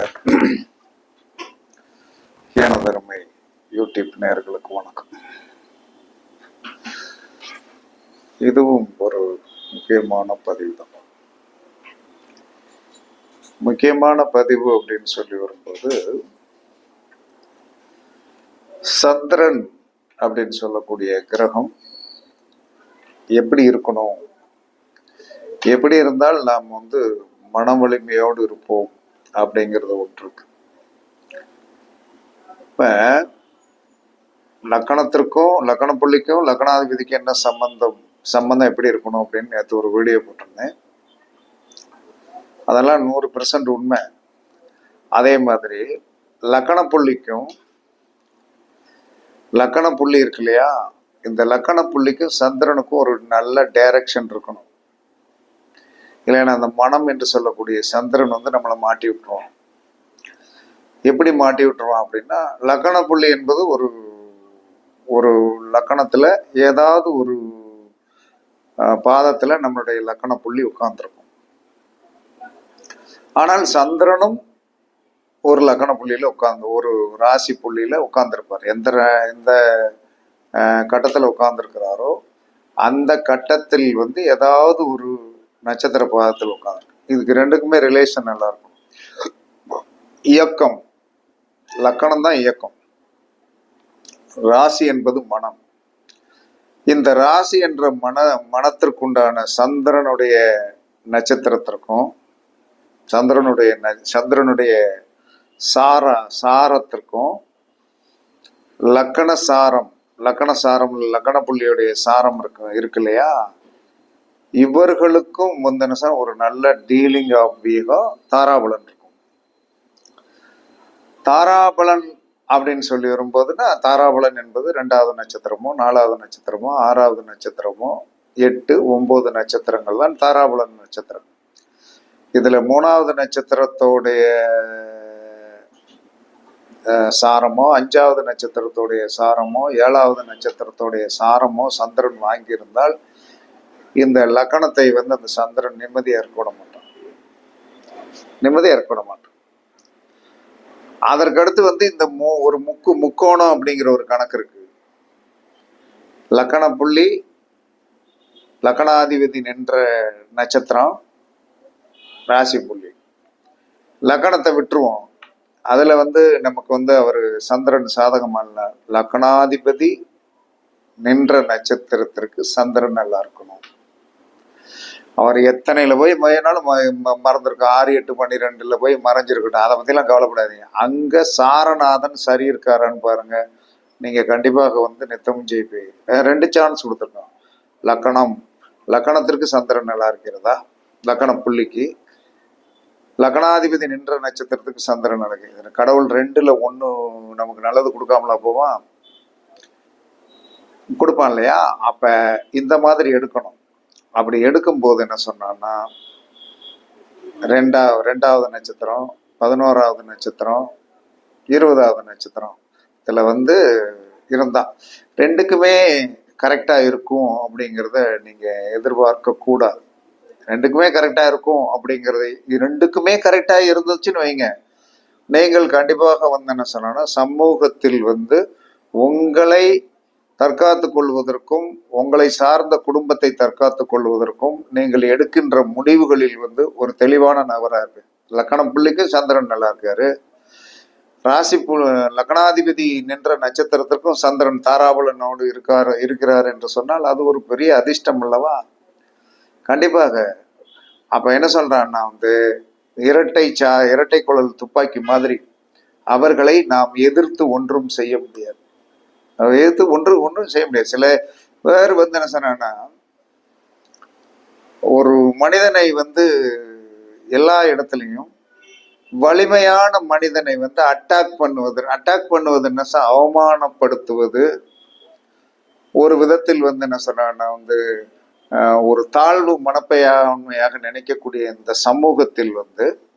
எனதருமை யூடியூப் நேர்களுக்கு வணக்கம். இதுவும் ஒரு முக்கியமான பதிவு தான். முக்கியமான பதிவு அப்படின்னு சொல்லி வரும்போது சந்திரன் அப்படின்னு சொல்லக்கூடிய கிரகம் எப்படி இருக்கணும்? எப்படி இருந்தால் நாம் வந்து மன வலிமையோடு இருப்போம்? அப்படிங்கிறது ஒன்று இருக்கு. இப்ப லக்கணத்திற்கும் லக்கண புள்ளிக்கும் லக்கணாதிபதிக்கும் என்ன சம்பந்தம்? சம்பந்தம் எப்படி இருக்கணும் அப்படின்னு நேற்று ஒரு வீடியோ போட்டிருந்தேன். அதெல்லாம் நூறு பெர்சன்ட் உண்மை. அதே மாதிரி லக்கண புள்ளிக்கும் லக்கண புள்ளி இருக்கு இல்லையா? இந்த லக்கண புள்ளிக்கும் சந்திரனுக்கும் ஒரு நல்ல டைரக்ஷன் இருக்கணும். இல்லைன்னா அந்த மனம் என்று சொல்லக்கூடிய சந்திரன் வந்து நம்மளை மாட்டி விட்டுருவோம் எப்படி மாட்டி விட்டுருவான் அப்படின்னா லக்கண புள்ளி என்பது ஒரு ஒரு லக்கணத்துல ஏதாவது ஒரு பாதத்தில் பாதத்துல நம்மளுடைய லக்கண புள்ளி உட்கார்ந்துருக்கும். ஆனால் சந்திரனும் ஒரு லக்கண புள்ளியில உட்கார்ந்து ஒரு ராசி புள்ளியில உட்கார்ந்துருப்பார். எந்த எந்த கட்டத்தில் உட்காந்துருக்கிறாரோ உட்கார்ந்துருக்கிறாரோ அந்த கட்டத்தில் வந்து ஏதாவது ஒரு நட்சத்திர பாதத்தில் உட்காந்துருக்கு இதுக்கு ரெண்டுக்குமே ரிலேஷன் நல்லா இருக்கும் இயக்கம். லக்கணம் தான் இயக்கம். ராசி என்பது மனம். இந்த ராசி என்ற மன மனத்திற்குண்டான சந்திரனுடைய நட்சத்திரத்திற்கும் சந்திரனுடைய ந- சந்திரனுடைய சார சாரத்திற்கும் லக்கண சாரம் லக்கண சாரம் லக்கண புள்ளியுடைய சாரம் இருக்கு இருக்கு இல்லையா? இவர்களுக்கும் முந்தின ஒரு நல்ல டீலிங் ஆஃப் வீகம் தாராபலன் இருக்கும். தாராபலன் அப்படின்னு சொல்லி வரும்போதுன்னா தாராபலன் என்பது ரெண்டாவது நட்சத்திரமோ நாலாவது நட்சத்திரமோ ஆறாவது நட்சத்திரமோ எட்டு ஒன்பது நட்சத்திரங்கள் தான் தாராபலன் நட்சத்திரம். இதுல மூணாவது நட்சத்திரத்தோடைய சாரமோ அஞ்சாவது நட்சத்திரத்தோடைய சாரமோ ஏழாவது நட்சத்திரத்தோடைய சாரமோ சந்திரன் வாங்கியிருந்தால் இந்த லக்கணத்தை வந்து அந்த சந்திரன் நிம்மதியாக இருக்க மாட்டான். நிம்மதியாக இருக்க மாட்டான். அதற்கடுத்து வந்து இந்த மு ஒரு முக்கு முக்கோணம் அப்படிங்கிற ஒரு கணக்கு இருக்கு. லக்கண புள்ளி லக்கணாதிபதி நின்ற நட்சத்திரம் ராசி புள்ளி. லக்கணத்தை விட்டுருவோம். அதுல வந்து நமக்கு வந்து அவர் சந்திரன் சாதகமான லக்கணாதிபதி நின்ற நட்சத்திரத்திற்கு சந்திரன் நல்லா இருக்கணும். அவர் எத்தனையில போய் மயனாலும் மறந்துருக்கும் ஆறு எட்டு பன்னிரெண்டில் போய் மறைஞ்சிருக்கட்டும். அதை பற்றிலாம் கவலைப்படாதீங்க. அங்க சாரநாதன் சரி இருக்காரான்னு பாருங்க. நீங்க கண்டிப்பாக வந்து நித்தமும் ஜெயிப்பீங்க ரெண்டு சான்ஸ் கொடுத்துருக்கோம். லக்கணம். லக்கணத்திற்கு சந்திரன் நல்லா இருக்கிறதா? லக்கண புள்ளிக்கு. லக்கணாதிபதி நின்ற நட்சத்திரத்துக்கு சந்திரன் நல்லா கடவுள் ரெண்டுல ஒண்ணு நமக்கு நல்லது கொடுக்காமலா போவான் கொடுப்பான் இல்லையா? அப்ப இந்த மாதிரி எடுக்கணும். அப்படி எடுக்கும் போது என்ன சொன்னான்னா ரெண்டா ரெண்டாவது நட்சத்திரம் பதினோராவது நட்சத்திரம் இருபதாவது நட்சத்திரம் இதில் வந்து இருந்தான் ரெண்டுக்குமே கரெக்டாக இருக்கும் அப்படிங்கிறத நீங்கள் எதிர்பார்க்க கூடாது. ரெண்டுக்குமே கரெக்டாக இருக்கும் அப்படிங்கிறது ரெண்டுக்குமே கரெக்டாக இருந்துச்சுன்னு வைங்க. நீங்கள் கண்டிப்பாக வந்து என்ன சொன்னோன்னா சமூகத்தில் வந்து உங்களை தற்காத்து கொள்வதற்கும் உங்களை சார்ந்த குடும்பத்தை தற்காத்துக் கொள்வதற்கும் நீங்கள் எடுக்கின்ற முடிவுகளில் வந்து ஒரு தெளிவான நபராக இருக்கு. லக்கணம் புள்ளிக்கு சந்திரன் நல்லா இருக்காரு. ராசி லக்னாதிபதி நின்ற நட்சத்திரத்திற்கும் சந்திரன் தாராபலனோடு இருக்கார் இருக்கிறார் என்று சொன்னால் அது ஒரு பெரிய அதிர்ஷ்டம் அல்லவா? கண்டிப்பாக. அப்ப என்ன சொல்றான்னா வந்து இரட்டை சா இரட்டை குழல் துப்பாக்கி மாதிரி அவர்களை நாம் எதிர்த்து ஒன்றும் செய்ய முடியாது. எதிர்த்து ஒன்று ஒன்றும் செய்ய முடியாது. சில பேர் வந்து என்ன சொன்னா ஒரு மனிதனை வந்து எல்லா இடத்துலையும் வலிமையான மனிதனை வந்து அட்டாக் பண்ணுவது அட்டாக் பண்ணுவது என்ன சொ- அவமானப்படுத்துவது. ஒரு விதத்தில் வந்து என்ன சொன்னா வந்து ஒரு தாழ்வு மனப்பையாண்மையாக நினைக்கக்கூடிய இந்த சமூகத்தில் வந்து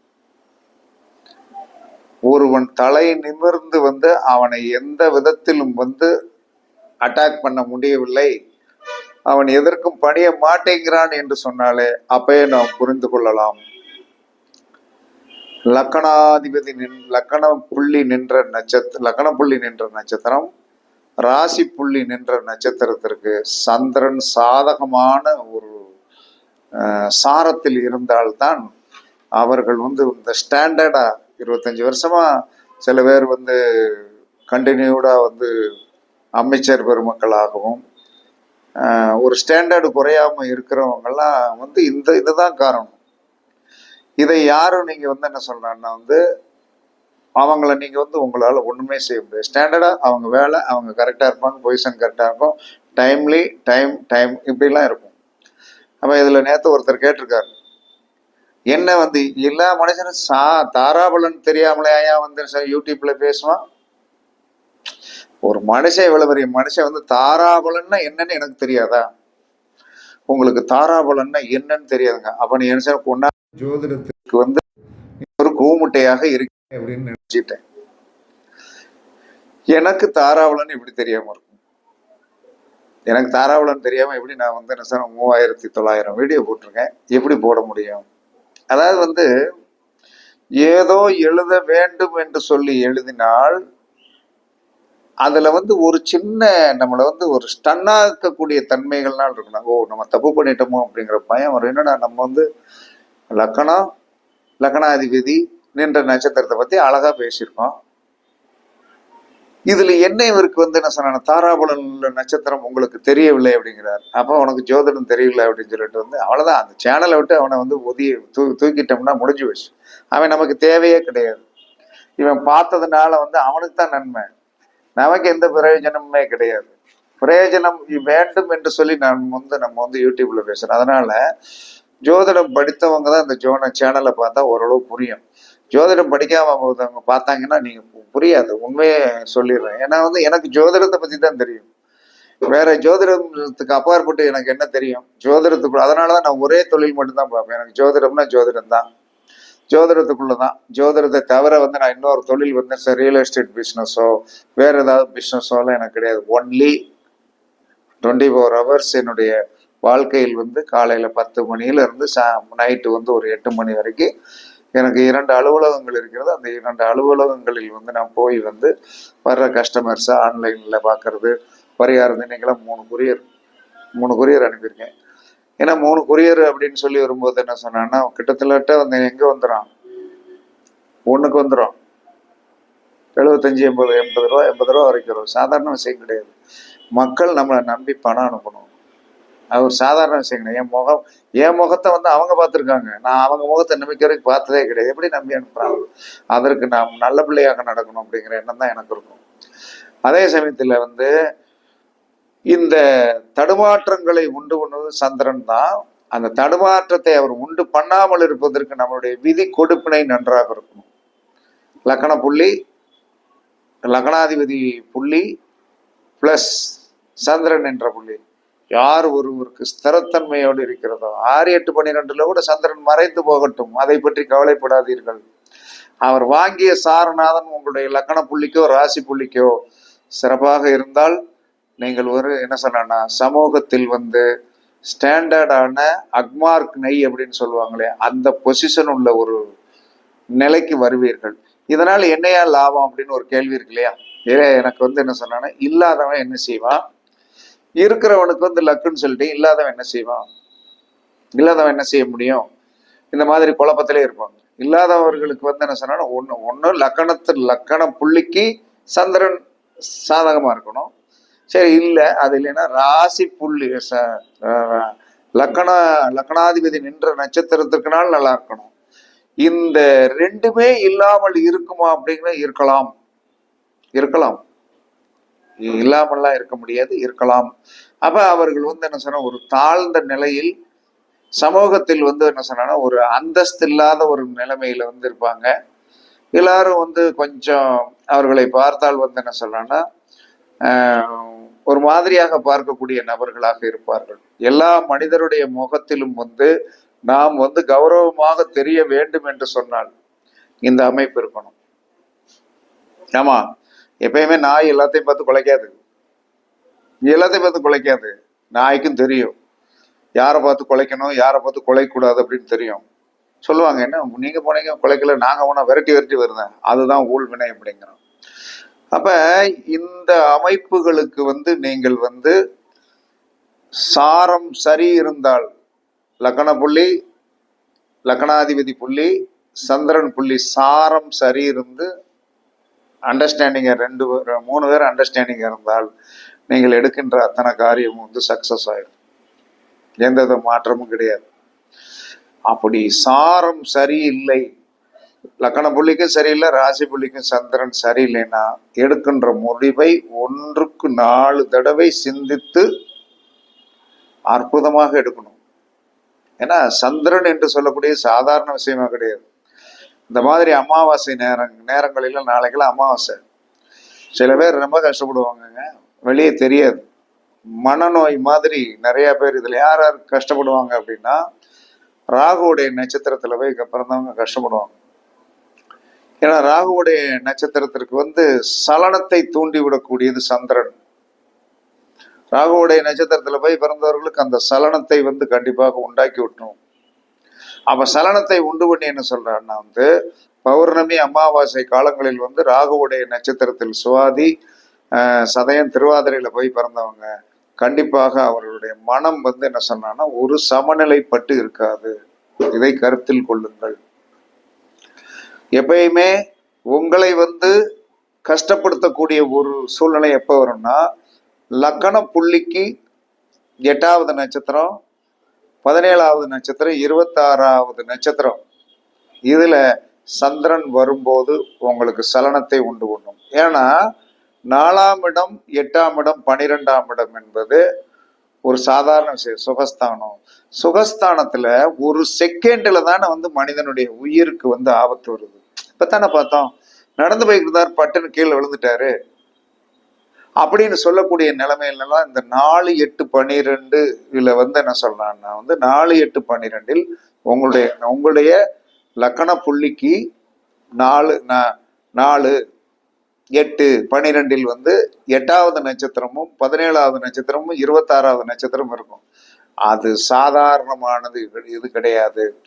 ஒருவன் தலை நிமிர்ந்து வந்து அவனை எந்த விதத்திலும் வந்து அட்டாக் பண்ண முடியவில்லை. அவன் எதற்கும் பணிய மாட்டேங்கிறான் என்று சொன்னாலே அப்பயே நாம் புரிந்து கொள்ளலாம். லக்கணாதிபதி நின் லக்கண புள்ளி நின்ற நட்சத்திர லக்கண புள்ளி நின்ற நட்சத்திரம் ராசி புள்ளி நின்ற நட்சத்திரத்திற்கு சந்திரன் சாதகமான ஒரு சாரத்தில் இருந்தால்தான் அவர்கள் வந்து இந்த ஸ்டாண்டர்டாக இருபத்தஞ்சி வருஷமா சில பேர் வந்து கண்டினியூடாக வந்து அமைச்சர் பெருமக்களாகவும் ஒரு ஸ்டாண்டர்டு குறையாம இருக்கிறவங்கெல்லாம் வந்து இந்த இதுதான் காரணம். இதை யாரும் நீங்கள் வந்து என்ன சொல்கிறாங்கன்னா வந்து அவங்கள நீங்கள் வந்து உங்களால் ஒன்றுமே செய்ய முடியாது. ஸ்டாண்டர்டாக அவங்க வேலை அவங்க கரெக்டாக இருப்பாங்க பொசிஷன் கரெக்டாக இருக்கும். டைம்லி டைம் டைம் இப்படிலாம் இருக்கும். அப்ப இதில் நேற்று ஒருத்தர் கேட்டிருக்காரு. என்ன வந்து எல்லா மனுஷனும் சா தாராபலன் தெரியாமலே ஏன் வந்து ச- யூடியூப்ல பேசுவான்? ஒரு மனுஷன் இவ்வளவு பெரிய மனுஷன் வந்து தாராபலன்னா என்னன்னு எனக்கு தெரியாதா? உங்களுக்கு தாராபலன்னா என்னன்னு தெரியாதுங்க. அப்ப நீ என்ன ஒன்னா ஜோதிடத்துக்கு வந்து ஒரு கூமுட்டையாக இருக்க அப்படின்னு நினைச்சிட்டேன். எனக்கு தாராபலன் எப்படி தெரியாம இருக்கும். எனக்கு தாராபலன் தெரியாம எப்படி நான் வந்து என்ன மூவாயிரத்தி தொள்ளாயிரம் வீடியோ போட்டிருக்கேன். எப்படி போட முடியும்? அதாவது வந்து ஏதோ எழுத வேண்டும் என்று சொல்லி எழுதினால் அதுல வந்து ஒரு சின்ன நம்மளை வந்து ஒரு ஸ்டன்னாக்கக்கூடிய தன்மைகள்லாம் இருக்கணும் ஓ நம்ம தப்பு பண்ணிட்டோமோ அப்படிங்கிற பயம் வரும். என்னடா நம்ம வந்து லக்கணம் லக்கணாதிபதி நின்ற நட்சத்திரத்தை பத்தி அழகா பேசியிருக்கோம். இதுல என்ன இவருக்கு வந்து என்ன சொன்ன தாராபுலன் உள்ள நட்சத்திரம் உங்களுக்கு தெரியவில்லை அப்படிங்கிறார். அப்போ உனக்கு ஜோதிடம் தெரியல அப்படின்னு சொல்லிட்டு வந்து அவ்வளவுதான். அந்த சேனலை விட்டு அவனை வந்து ஒதி தூ தூக்கிட்டோம்னா முடிஞ்சு போச்சு. அவன் நமக்கு தேவையே கிடையாது. இவன் பார்த்ததுனால வந்து அவனுக்கு தான் நன்மை. நமக்கு எந்த பிரயோஜனமுமே கிடையாது. பிரயோஜனம் வேண்டும் என்று சொல்லி நான் வந்து நம்ம வந்து யூடியூப்ல பேசுறேன். அதனால ஜோதிடம் படித்தவங்க தான் இந்த ஜோன சேனலை பார்த்தா ஓரளவு புரியும். ஜோதிடம் படிக்காம ஒருத்தவங்க பார்த்தாங்கன்னா நீங்க பு- புரியாது. உண்மையே சொல்லிடுறேன். ஏன்னா வந்து எனக்கு ஜோதிடத்தை பத்தி தான் தெரியும். வேற ஜோதிடத்துக்கு அப்பாற்பட்டு எனக்கு என்ன தெரியும்? ஜோதிடத்துக்குள்ள அதனாலதான் நான் ஒரே தொழில் மட்டும்தான் பார்ப்பேன். எனக்கு ஜோதிடம்னா ஜோதிடம் தான். ஜோதிடத்துக்குள்ள தான். ஜோதிடத்தை தவிர வந்து நான் இன்னொரு தொழில் வந்து ரியல் எஸ்டேட் பிஸ்னஸோ வேற ஏதாவது பிஸ்னஸோ எல்லாம் எனக்கு கிடையாது. ஒன்லி டுவெண்ட்டி ஃபோர் ஹவர்ஸ் என்னுடைய வாழ்க்கையில் வந்து காலையில பத்து மணியில இருந்து சா நைட்டு வந்து ஒரு எட்டு மணி வரைக்கும் எனக்கு இரண்டு அலுவலகங்கள் இருக்கிறது. அந்த இரண்டு அலுவலகங்களில் வந்து நான் போய் வந்து வர்ற கஸ்டமர்ஸை ஆன்லைனில் பார்க்கறது பரிகாரம் இன்னைக்கெல்லாம் மூணு கொரியர் மூணு கொரியர் அனுப்பியிருக்கேன். ஏன்னா மூணு கொரியர் அப்படின்னு சொல்லி வரும்போது என்ன சொன்னான்னா கிட்டத்தட்ட வந்து எங்கே வந்துடும் ஒன்றுக்கு வந்துடும் எழுபத்தஞ்சி எண்பது எண்பது ரூபா எண்பது ரூபா வரைக்கும் வரும். சாதாரண விஷயம் கிடையாது. மக்கள் நம்மளை நம்பி பணம் அனுப்பணும். அது ஒரு சாதாரண விஷயம் கிடையாது என் முகம் என் முகத்தை வந்து அவங்க பார்த்துருக்காங்க. நான் அவங்க முகத்தை நம்பிக்கை வரைக்கும் பார்த்ததே கிடையாது. எப்படி நம்பி அனுப்புறாங்க? அதற்கு நாம் நல்ல பிள்ளையாக நடக்கணும் அப்படிங்கிற எண்ணம் தான் எனக்கு இருக்கும். அதே சமயத்தில் வந்து இந்த தடுமாற்றங்களை உண்டு பண்ணுவது சந்திரன் தான். அந்த தடுமாற்றத்தை அவர் உண்டு பண்ணாமல் இருப்பதற்கு நம்மளுடைய விதி கொடுப்பினை நன்றாக இருக்கணும் லக்கண புள்ளி லக்னாதிபதி புள்ளி பிளஸ் சந்திரன் என்ற புள்ளி. யார் ஒருவருக்கு ஸ்திரத்தன்மையோடு இருக்கிறதோ ஆறு எட்டு பன்னிரெண்டுல கூட சந்திரன் மறைந்து போகட்டும். அதை பற்றி கவலைப்படாதீர்கள். அவர் வாங்கிய சாரநாதன் உங்களுடைய லக்கண புள்ளிக்கோ ராசி புள்ளிக்கோ சிறப்பாக இருந்தால் நீங்கள் ஒரு என்ன சொன்னா சமூகத்தில் வந்து ஸ்டாண்டர்டான அக்மார்க் நெய் அப்படின்னு சொல்லுவாங்களே அந்த பொசிஷன் உள்ள ஒரு நிலைக்கு வருவீர்கள். இதனால் என்னையா லாபம் அப்படின்னு ஒரு கேள்வி இருக்கு இல்லையா? ஏ எனக்கு வந்து என்ன சொன்னான்னா இல்லாதவன் என்ன செய்வான்? இருக்கிறவனுக்கு வந்து லக்குன்னு சொல்லிட்டு இல்லாதவன் என்ன செய்வான்? இல்லாதவன் என்ன செய்ய முடியும்? இந்த மாதிரி குழப்பத்திலே இருப்பாங்க. இல்லாதவர்களுக்கு வந்து என்ன சொன்னா ஒன்று ஒன்று லக்கணத்து லக்கண புள்ளிக்கு சந்திரன் சாதகமா இருக்கணும். சரி இல்லை அது இல்லைன்னா ராசி புள்ளி ச- லக்கண லக்கணாதிபதி நின்ற நட்சத்திரத்திற்குனால் நல்லா இருக்கணும். இந்த ரெண்டுமே இல்லாமல் இருக்குமா அப்படிங்கிற இருக்கலாம். இருக்கலாம். இல்லாமல்லாம் இருக்க முடியாது இருக்கலாம். அப்ப அவர்கள் வந்து என்ன சொன்னா ஒரு தாழ்ந்த நிலையில் சமூகத்தில் வந்து என்ன சொன்னா ஒரு அந்தஸ்து இல்லாத ஒரு நிலைமையில வந்து இருப்பாங்க. எல்லாரும் வந்து கொஞ்சம் அவர்களை பார்த்தால் வந்து என்ன சொல்றாங்கன்னா ஒரு மாதிரியாக பார்க்கக்கூடிய நபர்களாக இருப்பார்கள். எல்லா மனிதருடைய முகத்திலும் வந்து நாம் வந்து கௌரவமாக தெரிய வேண்டும் என்று சொன்னால் இந்த அமைப்பு இருக்கணும். ஆமா. எப்பயுமே நாய் எல்லாத்தையும் பார்த்து குலைக்காது. எல்லாத்தையும் பார்த்து குலைக்காது. நாய்க்கும் தெரியும். யாரை பார்த்து குலைக்கணும் யாரை பார்த்து குலைக்கூடாது அப்படின்னு தெரியும். சொல்லுவாங்க என்ன நீங்க போனீங்க குலைக்கல நாங்கள் போனால் விரட்டி விரட்டி வருதேன். அதுதான் ஊழ்வினை அப்படிங்கிறோம். அப்ப இந்த அமைப்புகளுக்கு வந்து நீங்கள் வந்து சாரம் சரி இருந்தால் லக்கண புள்ளி லக்கணாதிபதி புள்ளி சந்திரன் புள்ளி சாரம் சரி இருந்து அண்டர்ஸ்டாண்டிங் ரெண்டு பேர் மூணு பேர் அண்டர்ஸ்டாண்டிங் இருந்தால் நீங்கள் எடுக்கின்ற அத்தனை காரியமும் வந்து சக்சஸ் ஆயிடும் எந்த வித மாற்றமும் கிடையாது. அப்படி சாரம் சரியில்லை. லக்கண புள்ளிக்கும் சரியில்லை ராசி புள்ளிக்கும் சந்திரன் சரியில்லைன்னா எடுக்கின்ற முடிவை ஒன்றுக்கு நாலு தடவை சிந்தித்து அற்புதமாக எடுக்கணும். ஏன்னா சந்திரன் என்று சொல்லக்கூடிய சாதாரண விஷயமா கிடையாது. இந்த மாதிரி அமாவாசை நேரங் நேரங்களில் நாளைக்கெல்லாம் அமாவாசை. சில பேர் ரொம்ப கஷ்டப்படுவாங்கங்க. வெளியே தெரியாது. மனநோய் மாதிரி நிறைய பேர் இதில் யார் யார் கஷ்டப்படுவாங்க அப்படின்னா ராகுவுடைய நட்சத்திரத்தில் போய் பிறந்தவங்க கஷ்டப்படுவாங்க. ஏன்னா ராகுவுடைய நட்சத்திரத்திற்கு வந்து சலனத்தை தூண்டி விடக்கூடியது சந்திரன். ராகுவுடைய நட்சத்திரத்தில் போய் பிறந்தவர்களுக்கு அந்த சலனத்தை வந்து கண்டிப்பாக உண்டாக்கி விட்டணும். அப்ப சலனத்தை உண்டு பண்ணி என்ன சொல்றான்னா வந்து பௌர்ணமி அமாவாசை காலங்களில் வந்து ராகுவுடைய நட்சத்திரத்தில் சுவாதி ஆஹ், சதயம் திருவாதிரையில போய் பிறந்தவங்க. கண்டிப்பாக அவர்களுடைய மனம் வந்து என்ன சொன்னான்னா ஒரு சமநிலைப்பட்டு இருக்காது. இதை கருத்தில் கொள்ளுங்கள். எப்பயுமே உங்களை வந்து கஷ்டப்படுத்தக்கூடிய ஒரு சூழ்நிலை எப்போ வரும்னா லக்கண புள்ளிக்கு எட்டாவது நட்சத்திரம் பதினேழாவது நட்சத்திரம் இருபத்தாறாவது நட்சத்திரம். இதுல சந்திரன் வரும்போது உங்களுக்கு சலனத்தை உண்டு பண்ணும். ஏன்னா நாலாம் இடம் எட்டாம் இடம் பனிரெண்டாம் இடம் என்பது ஒரு சாதாரண விஷயம் சுகஸ்தானம். சுகஸ்தானத்துல ஒரு செகண்ட்ல தானே வந்து மனிதனுடைய உயிருக்கு வந்து ஆபத்து வருது. இப்பதானே பார்த்தோம். நடந்து போய்கிட்டு இருந்தார் பட்டுன்னு கீழே விழுந்துட்டாரு. அப்படின்னு சொல்லக்கூடிய நிலைமையிலலாம் இந்த நாலு எட்டு பன்னிரெண்டு இதில் வந்து என்ன சொல்கிறான்னா வந்து நாலு எட்டு பன்னிரெண்டில் உங்களுடைய உங்களுடைய லக்கண புள்ளிக்கு நாலு நா- நாலு எட்டு பன்னிரெண்டில் வந்து எட்டாவது நட்சத்திரமும் பதினேழாவது நட்சத்திரமும் இருபத்தாறாவது நட்சத்திரமும் இருக்கும். அது சாதாரணமானது இது- இது கிடையாது.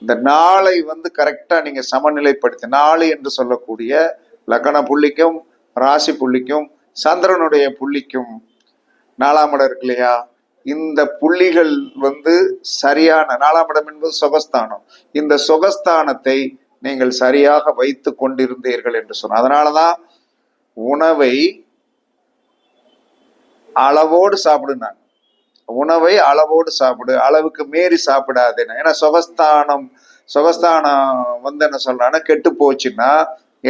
இந்த நாளை வந்து கரெக்டாக நீங்கள் சமநிலைப்படுத்தி நாலு என்று சொல்லக்கூடிய லக்கண புள்ளிக்கும் ராசி புள்ளிக்கும் சந்திரனுடைய புள்ளிக்கும் நாலாம் இடம் இருக்கு இல்லையா? இந்த புள்ளிகள் வந்து சரியான நாலாம் இடம் என்பது சுகஸ்தானம். இந்த சுகஸ்தானத்தை நீங்கள் சரியாக வைத்து கொண்டிருந்தீர்கள் என்று சொன்ன. அதனாலதான் உணவை அளவோடு சாப்பிடுனாங்க. உணவை அளவோடு சாப்பிடு அளவுக்கு மீறி சாப்பிடாதேன்னு. ஏன்னா சுகஸ்தானம் சுகஸ்தானம் வந்து என்ன சொல்றான்னா கெட்டு போச்சுன்னா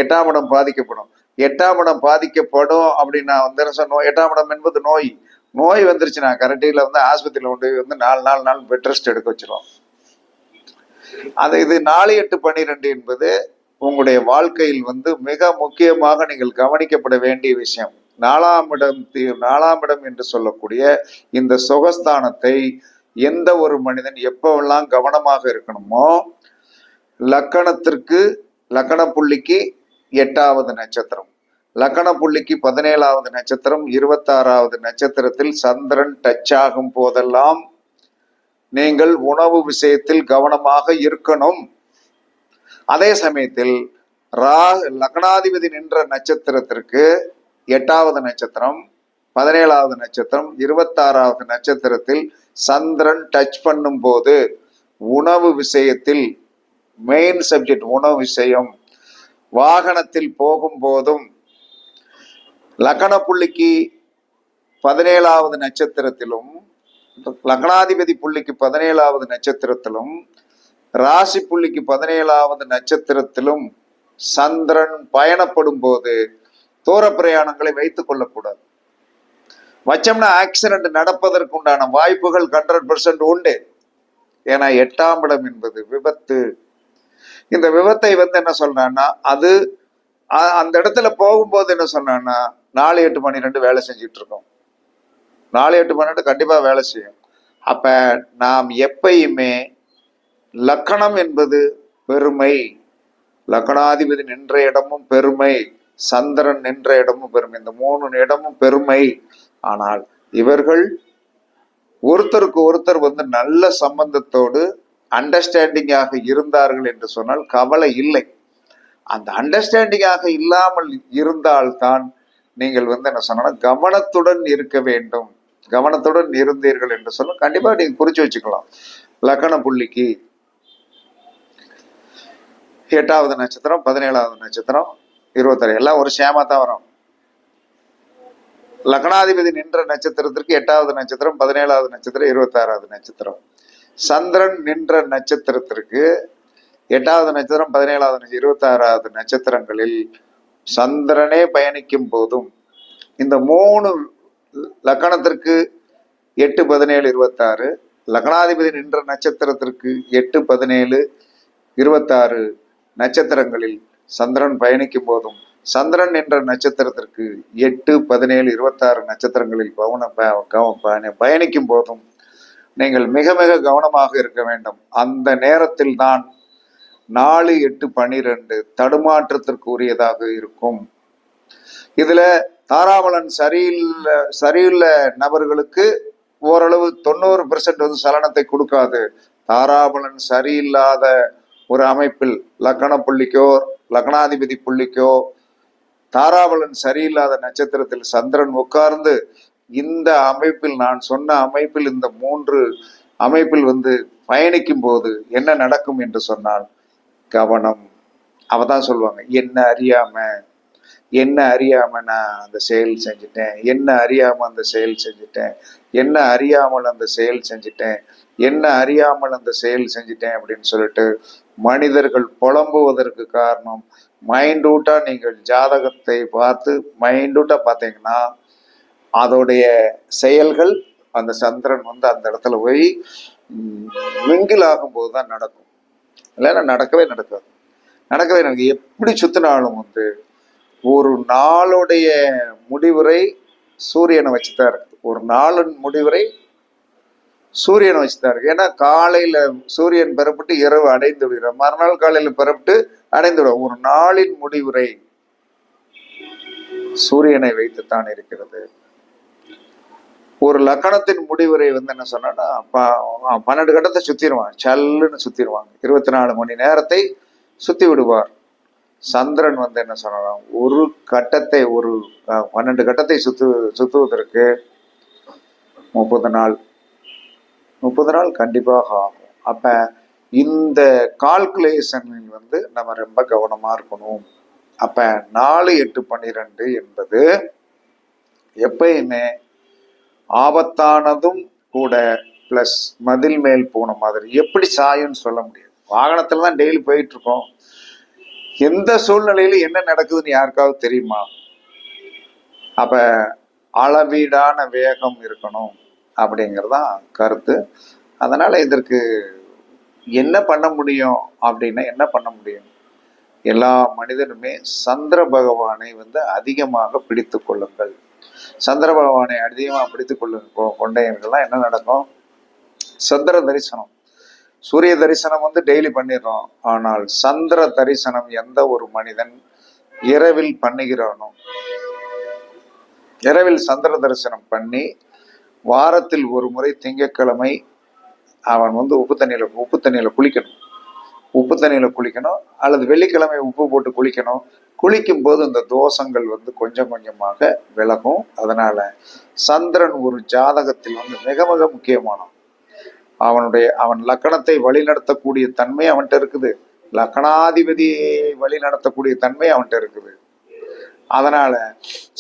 எட்டாம் இடம் பாதிக்கப்படும். எட்டாம் இடம் பாதிக்கப்படும் அப்படின்னா வந்து என்ன சொன்னோம்? எட்டாம் இடம் என்பது நோய். நோய் வந்துருச்சுன்னா கரண்டியில் வந்து ஆஸ்பத்திரியில் கொண்டு போய் வந்து நாலு நாலு நாள் பெட் ரெஸ்ட் எடுக்க வச்சிடும் அது இது நாலு எட்டு பன்னிரெண்டு என்பது உங்களுடைய வாழ்க்கையில் வந்து மிக முக்கியமாக நீங்கள் கவனிக்கப்பட வேண்டிய விஷயம். நாலாம் இடம் நாலாம் இடம் என்று சொல்லக்கூடிய இந்த சுகஸ்தானத்தை எந்த ஒரு மனிதன் எப்பவெல்லாம் கவனமாக இருக்கணுமோ லக்கணத்திற்கு லக்கண புள்ளிக்கு எட்டாவது நட்சத்திரம். லக்கண புள்ளிக்கு பதினேழாவது நட்சத்திரம் இருபத்தாறாவது நட்சத்திரத்தில் சந்திரன் டச் ஆகும் போதெல்லாம் நீங்கள் உணவு விஷயத்தில் கவனமாக இருக்கணும். அதே சமயத்தில் ரா லக்னாதிபதி நின்ற நட்சத்திரத்திற்கு எட்டாவது நட்சத்திரம் பதினேழாவது நட்சத்திரம் இருபத்தாறாவது நட்சத்திரத்தில் சந்திரன் டச் பண்ணும் போது உணவு விஷயத்தில் மெயின் சப்ஜெக்ட் உணவு விஷயம். வாகனத்தில் போகும்போதும் லக்கண புள்ளிக்கு பதினேழாவது நட்சத்திரத்திலும் லக்னாதிபதி புள்ளிக்கு பதினேழாவது நட்சத்திரத்திலும் ராசி புள்ளிக்கு பதினேழாவது நட்சத்திரத்திலும் சந்திரன் பயணப்படும் போது தூர பிரயாணங்களை வைத்துக் கொள்ளக்கூடாது. வச்சோம்னா ஆக்சிடென்ட் நடப்பதற்கு உண்டான வாய்ப்புகள் ஹண்ட்ரட் பர்சன்ட் உண்டு. ஏன்னா எட்டாம் இடம் என்பது விபத்து இந்த விபத்தை வந்து என்ன சொல்றான்னா அது அந்த இடத்துல போகும்போது என்ன சொன்னான்னா நாலு எட்டு பன்னிரெண்டு வேலை செஞ்சுட்டு இருக்கோம் நாலு எட்டு பன்னெண்டு கண்டிப்பா வேலை செய்யும். அப்ப நாம் எப்பயுமே லக்கணம் என்பது பெருமை. லக்கணாதிபதி நின்ற இடமும் பெருமை. சந்திரன் நின்ற இடமும் பெருமை. இந்த மூணு இடமும் பெருமை. ஆனால் இவர்கள் ஒருத்தருக்கு ஒருத்தர் வந்து நல்ல சம்பந்தத்தோடு அண்டர்ஸ்டாண்டிங்காக இருந்தார்கள் என்று சொன்னால் கவலை இல்லை. அந்த அண்டர்ஸ்டாண்டிங்காக இல்லாமல் இருந்தால்தான் நீங்கள் வந்து என்ன சொன்னால் கவனத்துடன் இருக்க வேண்டும். கவனத்துடன் இருந்தீர்கள் என்று சொல்ல கண்டிப்பா நீங்க குறித்து வச்சுக்கலாம். லக்கண புள்ளிக்கு எட்டாவது நட்சத்திரம் பதினேழாவது நட்சத்திரம் இருபத்தாறு. எல்லாம் ஒரு சேமா தான் வரும். லக்னாதிபதி நின்ற நட்சத்திரத்திற்கு எட்டாவது நட்சத்திரம் பதினேழாவது நட்சத்திரம் இருபத்தாறாவது நட்சத்திரம். சந்திரன் நின்ற நட்சத்திரத்திற்கு எட்டாவது நட்சத்திரம் பதினேழாவது நட்சத்திரம் இருபத்தாறாவது நட்சத்திரங்களில் சந்திரனே பயணிக்கும் போதும் இந்த மூணு லக்கணத்திற்கு எட்டு பதினேழு இருபத்தாறு லக்னாதிபதி நின்ற நட்சத்திரத்திற்கு எட்டு பதினேழு இருபத்தாறு நட்சத்திரங்களில் சந்திரன் பயணிக்கும் போதும் சந்திரன் என்ற நட்சத்திரத்திற்கு எட்டு பதினேழு இருபத்தாறு நட்சத்திரங்களில் பவன ப- பயணிக்கும் போதும் நீங்கள் மிக மிக கவனமாக இருக்க வேண்டும். அந்த நேரத்தில் தான் நாலு எட்டு பன்னிரெண்டு தடுமாற்றத்திற்கு உரியதாக இருக்கும். இதுல தாராபலன் சரியில்லை சரியில்ல நபர்களுக்கு ஓரளவு தொண்ணூறு பெர்சன்ட் வந்து சலனத்தை கொடுக்காது. தாராபலன் சரியில்லாத ஒரு அமைப்பில் லக்கண புள்ளிக்கோ லக்னாதிபதி புள்ளிக்கோ தாராபலன் சரியில்லாத நட்சத்திரத்தில் சந்திரன் உட்கார்ந்து இந்த அமைப்பில் நான் சொன்ன அமைப்பில் இந்த மூன்று அமைப்பில் வந்து பயணிக்கும் போது என்ன நடக்கும் என்று சொன்னால் கவனம். அவ தான் சொல்லுவாங்க என்ன அறியாம? என்ன அறியாம நான் அந்த செயல் செஞ்சுட்டேன்? என்ன அறியாம அந்த செயல் செஞ்சுட்டேன்? என்ன அறியாமல் அந்த செயல் செஞ்சுட்டேன்? என்ன அறியாமல் அந்த செயல் செஞ்சுட்டேன்? அப்படின்னு சொல்லிட்டு மனிதர்கள் புலம்புவதற்கு காரணம் மைண்டூட்டா நீங்கள் ஜாதகத்தை பார்த்து மைண்டூட்டா பார்த்தீங்கன்னா அதோடைய செயல்கள் அந்த சந்திரன் வந்து அந்த இடத்துல போய் மிங்கில் ஆகும்போது தான் நடக்கும். இல்லைன்னா நடக்கவே நடக்காது. நடக்கவே நடக்கும் எப்படி சுத்தினாலும் வந்து ஒரு நாளுடைய முடிவுரை சூரியனை வச்சு தான் இருக்குது ஒரு நாளின் முடிவுரை சூரியனை வச்சு தான் இருக்கு. ஏன்னா காலையில் சூரியன் பெறப்பட்டு இரவு அடைந்து விடுகிறோம் மறுநாள் காலையில் பெறப்பட்டு அடைந்து விடும் ஒரு நாளின் முடிவுரை சூரியனை வைத்துத்தான் இருக்கிறது. ஒரு லக்கணத்தின் முடிவுரை வந்து என்ன சொன்னோன்னா பன்னெண்டு கட்டத்தை சுத்திடுவான் சல்லுன்னு சுத்திடுவாங்க இருபத்தி நாலு மணி நேரத்தை சுத்தி விடுவார். சந்திரன் வந்து என்ன சொல்லலாம் ஒரு கட்டத்தை ஒரு பன்னெண்டு கட்டத்தை சுத்து சுத்துவதற்கு முப்பது நாள் முப்பது நாள் கண்டிப்பாக ஆகும். அப்ப இந்த கால்குலேஷனில் வந்து நம்ம ரொம்ப கவனமா இருக்கணும். அப்ப நாலு எட்டு பன்னிரெண்டு என்பது எப்பயுமே ஆபத்தானதும் கூட ப்ளஸ் மதில் மேல் போன மாதிரி. எப்படி சாயும்னு சொல்ல முடியாது. வாகனத்தில் தான் டெய்லி போயிட்டு இருக்கோம் எந்த சூழ்நிலையில என்ன நடக்குதுன்னு யாருக்காவது தெரியுமா? அப்ப அளவீடான வேகம் இருக்கணும் அப்படிங்கிறதான் கருத்து. அதனால இதற்கு என்ன பண்ண முடியும் அப்படின்னா என்ன பண்ண முடியும்? எல்லா மனிதனுமே சந்திர பகவானை வந்து அதிகமாக பிடித்து கொள்ளுங்கள். சந்திர பகவானை அதிகமாக பிடித்து கொள்ள கொ- கொண்டவர்கள்லாம் என்ன நடக்கும்? சந்திர தரிசனம். சூரிய தரிசனம் வந்து டெய்லி பண்ணிடுறோம். ஆனால் சந்திர தரிசனம் எந்த ஒரு மனிதன் இரவில் பண்ணுகிறானோ இரவில் சந்திர தரிசனம் பண்ணி வாரத்தில் ஒரு முறை திங்கட்கிழமை அவன் வந்து உப்பு தண்ணியில உப்பு தண்ணியில குளிக்கணும். உப்பு தண்ணியில குளிக்கணும். அல்லது வெள்ளிக்கிழமை உப்பு போட்டு குளிக்கணும். குளிக்கும் போது இந்த தோஷங்கள் வந்து கொஞ்சம் கொஞ்சமாக விலகும். அதனால சந்திரன் ஒரு ஜாதகத்தில் வந்து மிக மிக முக்கியமானவன். அவனுடைய அவன் லக்கணத்தை வழிநடத்தக்கூடிய தன்மை அவன்கிட்ட இருக்குது. லக்கணாதிபதியை வழி நடத்தக்கூடிய தன்மை அவன்கிட்ட இருக்குது. அதனால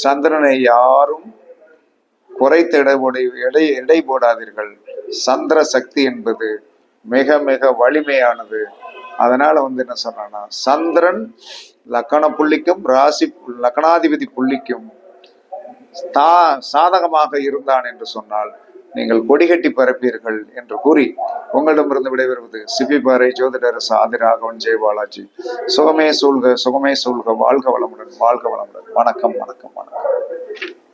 சந்திரனை யாரும் குறைத்து எடை போட எடை எடை போடாதீர்கள் சந்திர சக்தி என்பது மிக மிக வலிமையானது. அதனால வந்து என்ன சொன்னா சந்திரன் லக்கண புள்ளிக்கும் ராசி லக்கணாதிபதி புள்ளிக்கும் தா சாதகமாக இருந்தான் என்று சொன்னால் நீங்கள் கொடிகட்டி பரப்பீர்கள் என்று கூறி உங்களிடமிருந்து விடைபெறுவது பாறை ஜோதிடர் சாதி ராகவன் ஜெயபாலாஜி சுகமே சூழ்க சுகமே சூழ்க வாழ்க வளமுடன் வாழ்க வளமுடன். வணக்கம் வணக்கம் வணக்கம்.